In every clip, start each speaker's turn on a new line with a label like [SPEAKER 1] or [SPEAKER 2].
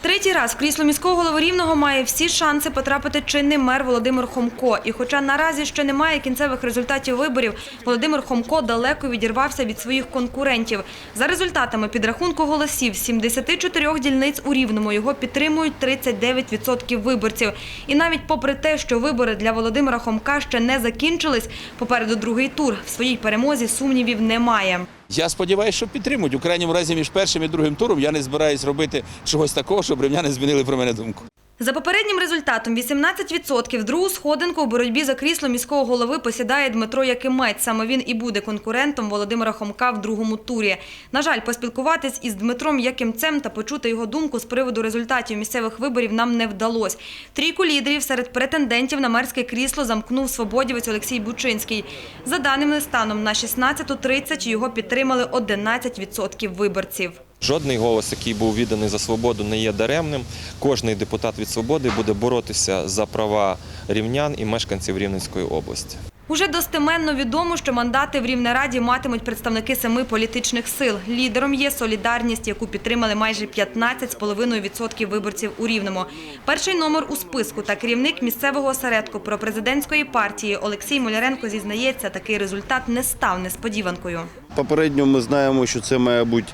[SPEAKER 1] Третій раз в крісло міського голови Рівного має всі шанси потрапити чинний мер Володимир Хомко. І хоча наразі ще немає кінцевих результатів виборів, Володимир Хомко далеко відірвався від своїх конкурентів. За результатами підрахунку голосів з 74 дільниць у Рівному його підтримують 39% виборців. І навіть попри те, що вибори для Володимира Хомка ще не закінчились, попереду другий тур. В своїй перемозі сумнівів немає.
[SPEAKER 2] Я сподіваюся, що підтримують. У крайньому разі між першим і другим туром я не збираюсь робити чогось такого, щоб рівняни змінили про мене думку.
[SPEAKER 1] За попереднім результатом 18% другу сходинку у боротьбі за крісло міського голови посідає Дмитро Якимець. Саме він і буде конкурентом Володимира Хомка в другому турі. На жаль, поспілкуватись із Дмитром Якимцем та почути його думку з приводу результатів місцевих виборів нам не вдалося. Трійку лідерів серед претендентів на мерське крісло замкнув свободівець Олексій Бучинський. За даними станом на 16.30 його підтримали 11% виборців.
[SPEAKER 3] Жодний голос, який був відданий за свободу, не є даремним. Кожний депутат від свободи буде боротися за права рівнян і мешканців Рівненської області.
[SPEAKER 1] Уже достеменно відомо, що мандати в Рівнераді матимуть представники семи політичних сил. Лідером є солідарність, яку підтримали майже 15,5% виборців у Рівному. Перший номер у списку та керівник місцевого осередку пропрезидентської партії Олексій Моляренко зізнається, такий результат не став несподіванкою.
[SPEAKER 4] Попередньо ми знаємо, що це має бути,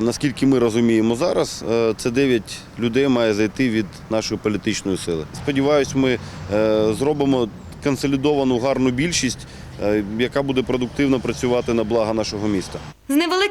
[SPEAKER 4] наскільки ми розуміємо зараз, е, це 9 людей має зайти від нашої політичної сили. Сподіваюсь, ми е, зробимо консолідовану гарну більшість, е, яка буде продуктивно працювати на благо нашого міста.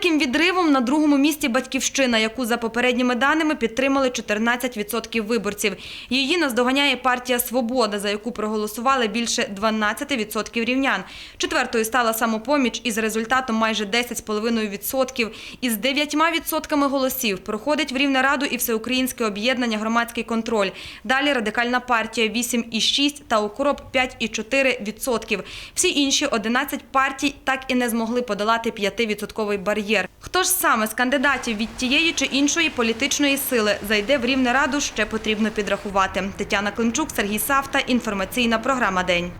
[SPEAKER 1] Невеликим відривом на другому місці батьківщина, яку за попередніми даними підтримали 14% виборців. Її наздоганяє партія Свобода, за яку проголосували більше 12% рівнян. Четвертою стала самопоміч із результатом майже 10,5%. Із 9% голосів проходить в Рівнераду і всеукраїнське об'єднання громадський контроль. Далі радикальна партія 8,6% та укроп 5,4%. Всі інші 11 партій так і не змогли подолати 5% бар'єр. Хто ж саме з кандидатів від тієї чи іншої політичної сили зайде в рівне раду, ще потрібно підрахувати. Тетяна Климчук, Сергій Савта. Інформаційна програма День.